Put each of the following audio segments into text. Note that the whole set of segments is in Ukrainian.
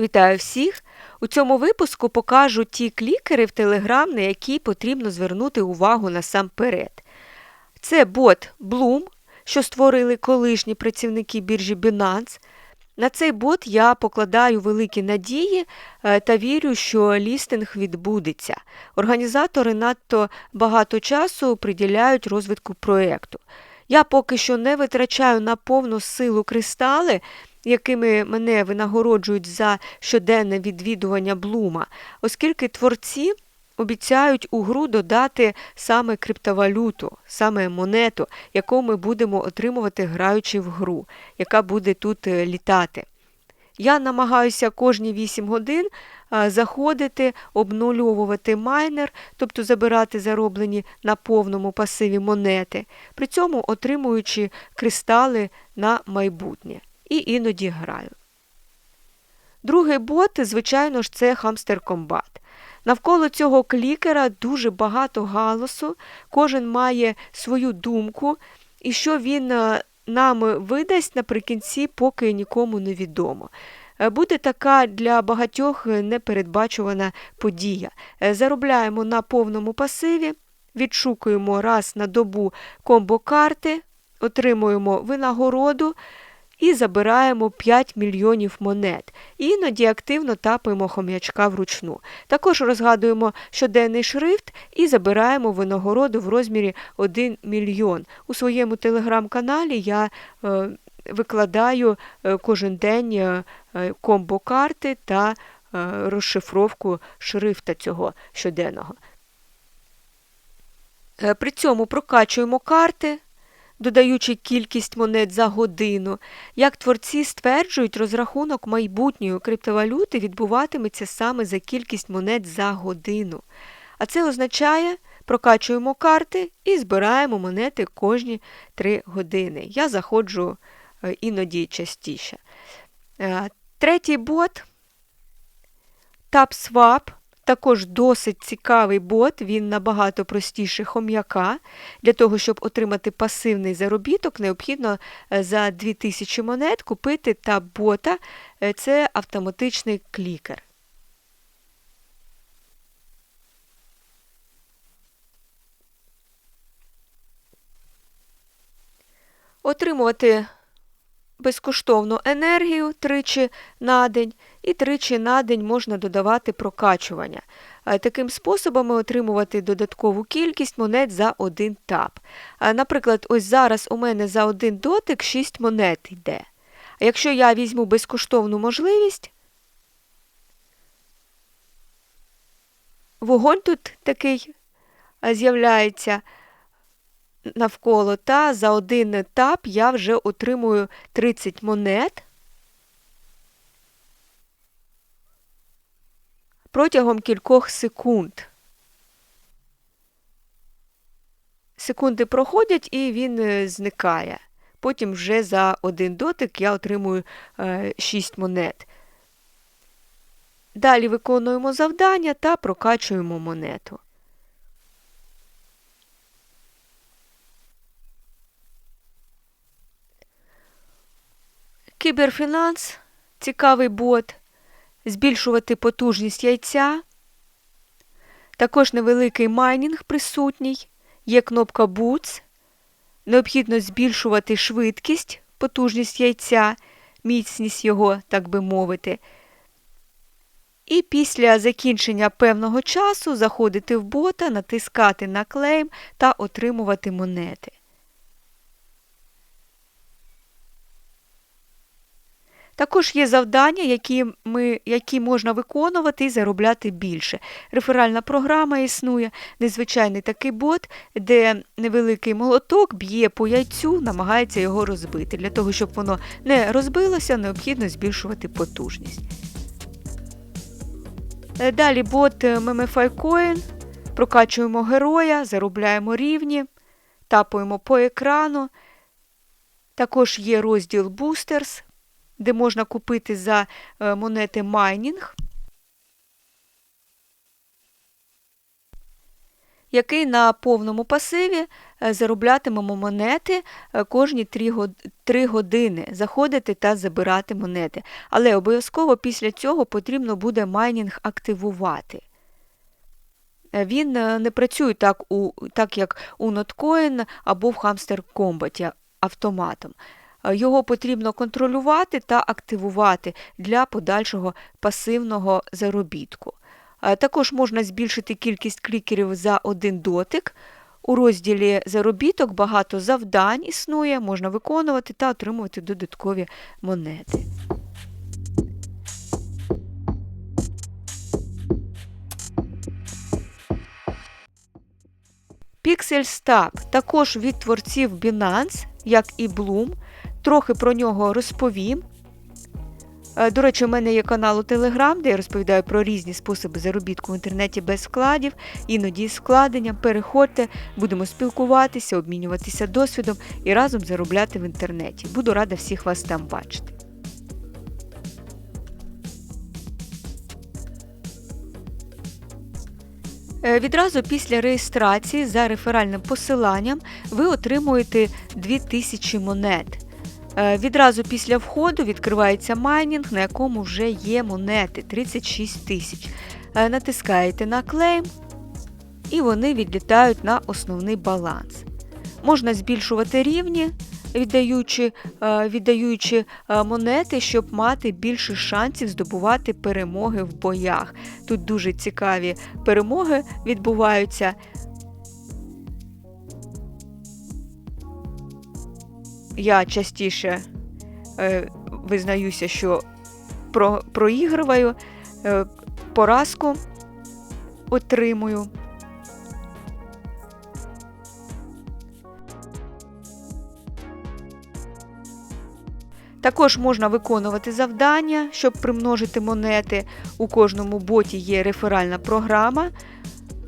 Вітаю всіх! У цьому випуску покажу ті клікери в Telegram, на які потрібно звернути увагу насамперед. Це бот Bloom, що створили колишні працівники біржі Binance. На цей бот я покладаю великі надії е, та вірю, що лістинг відбудеться. Організатори надто багато часу приділяють розвитку проєкту. Я поки що не витрачаю на повну силу кристали, якими мене винагороджують за щоденне відвідування Блума, оскільки творці обіцяють у гру додати саме криптовалюту, саме монету, яку ми будемо отримувати, граючи в гру, яка буде тут е, літати. Я намагаюся кожні 8 годин заходити, обнулювати майнер, тобто забирати зароблені на повному пасиві монети, при цьому отримуючи кристали на майбутнє. І іноді граю. Другий бот, звичайно ж, це Combat. Навколо цього клікера дуже багато галасу, кожен має свою думку, і що він е, нам видасть наприкінці, поки нікому не відомо. Е, Буде така для багатьох непередбачувана подія. Е, Заробляємо на повному пасиві, відшукуємо раз на добу комбо-карти, отримуємо винагороду і забираємо 5 мільйонів монет. Іноді активно тапаємо хом'ячка вручну. Також розгадуємо щоденний шрифт і забираємо винагороду в розмірі 1 мільйон. У своєму телеграм-каналі я е, викладаю е, кожен день е, е, комбо-карти та розшифровку шрифта цього щоденного. При цьому прокачуємо карти додаючи кількість монет за годину. Як творці стверджують, розрахунок майбутньої криптовалюти відбуватиметься саме за кількість монет за годину. А це означає, прокачуємо карти і збираємо монети кожні 3 години. Я заходжу е, іноді частіше. Е, Третій бот TapSwap. Також досить цікавий бот, він набагато простіший хом'яка. Для того, щоб отримати пасивний заробіток, необхідно е, за 2000 монет купити та бота це автоматичний клікер. Отримувати безкоштовну енергію тричі на день, і тричі на день можна додавати прокачування. Таким способом отримувати додаткову кількість монет за один тап. Наприклад, ось зараз у мене за один дотик 6 монет йде. А якщо я візьму безкоштовну можливість, вогонь тут такий з'являється навколо, та за один етап я вже отримую 30 монет. Протягом кількох секунд. Секунди проходять і він зникає. Потім вже за один дотик я отримую 6 монет. Далі виконуємо завдання та прокачуємо монету. Кіберфінанс цікавий бот. Збільшувати потужність яйця. Також невеликий майнінг присутній. Є кнопка Boots. Необхідно збільшувати швидкість, потужність яйця, міцність його, так би мовити. І після закінчення певного часу заходити в бота, натискати на клейм та отримувати монети. Також є завдання, які ми, які можна виконувати і заробляти більше. Реферальна програма існує, незвичайний такий бот, де невеликий молоток б'є по яйцю, намагається його розбити. Для того, щоб воно не розбилося, необхідно збільшувати потужність. Далі бот MMFI Coin. Прокачуємо героя, заробляємо рівні, тапуємо по екрану. Також є розділ Boosters де можна купити за монети майнінг. який на повному пасиві е, зароблятимемо монети е, кожні 3 години, заходити та забирати монети. Але обов'язково після цього потрібно буде майнінг активувати. Е, Він е, не працює так, у, так як у Notcoin або в Hamster Combat автоматом. Е, Його потрібно контролювати та активувати для подальшого пасивного заробітку. Е, Також можна збільшити кількість клікерів за один дотик. У розділі заробіток багато завдань існує, можна виконувати та отримувати додаткові монети. PixelStab також від творців Binance, як і Bloom. Трохи про нього розповім. Е, До речі, у мене є канал у Telegram, де я розповідаю про різні способи заробітку в інтернеті без вкладів, іноді з вкладенням. Переходьте, будемо спілкуватися, обмінюватися досвідом і разом заробляти в інтернеті. Буду рада всіх вас там бачити. Е, Відразу після реєстрації за реферальним посиланням ви отримуєте 2000 монет. Е, Відразу після входу відкривається майнінг, на якому вже є монети 36 тисяч. Е, Натискаєте на клейм і вони відлітають на основний баланс. Можна збільшувати рівні, віддаючи, е, віддаючи монети, щоб мати більше шансів здобувати перемоги в боях. Тут дуже цікаві перемоги відбуваються. Я частіше е, визнаюся, що про, проігрываю, е, поразку отримую. Також можна виконувати завдання, щоб примножити монети. У кожному боті є реферальна програма.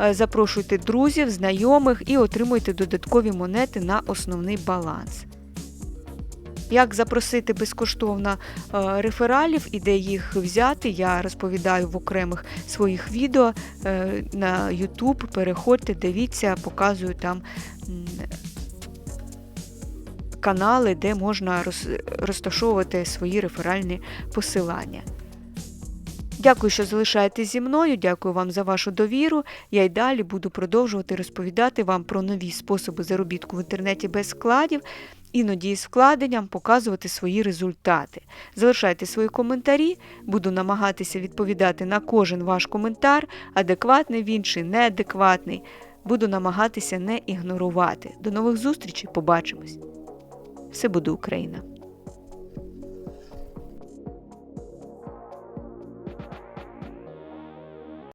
Е, Запрошуйте друзів, знайомих і отримуйте додаткові монети на основний баланс. Як запросити безкоштовно е, рефералів і де їх взяти, я розповідаю в окремих своїх відео е, на YouTube. Переходьте, дивіться, показую там канали, де можна розташовувати свої реферальні посилання. Дякую, що залишаєтесь зі мною. Дякую вам за вашу довіру. Я й далі буду продовжувати розповідати вам про нові способи заробітку в інтернеті без складів, іноді з вкладенням показувати свої результати. Залишайте свої коментарі, буду намагатися відповідати на кожен ваш коментар, адекватний він чи неадекватний. Буду намагатися не ігнорувати. До нових зустрічей, побачимось! Все буде Україна!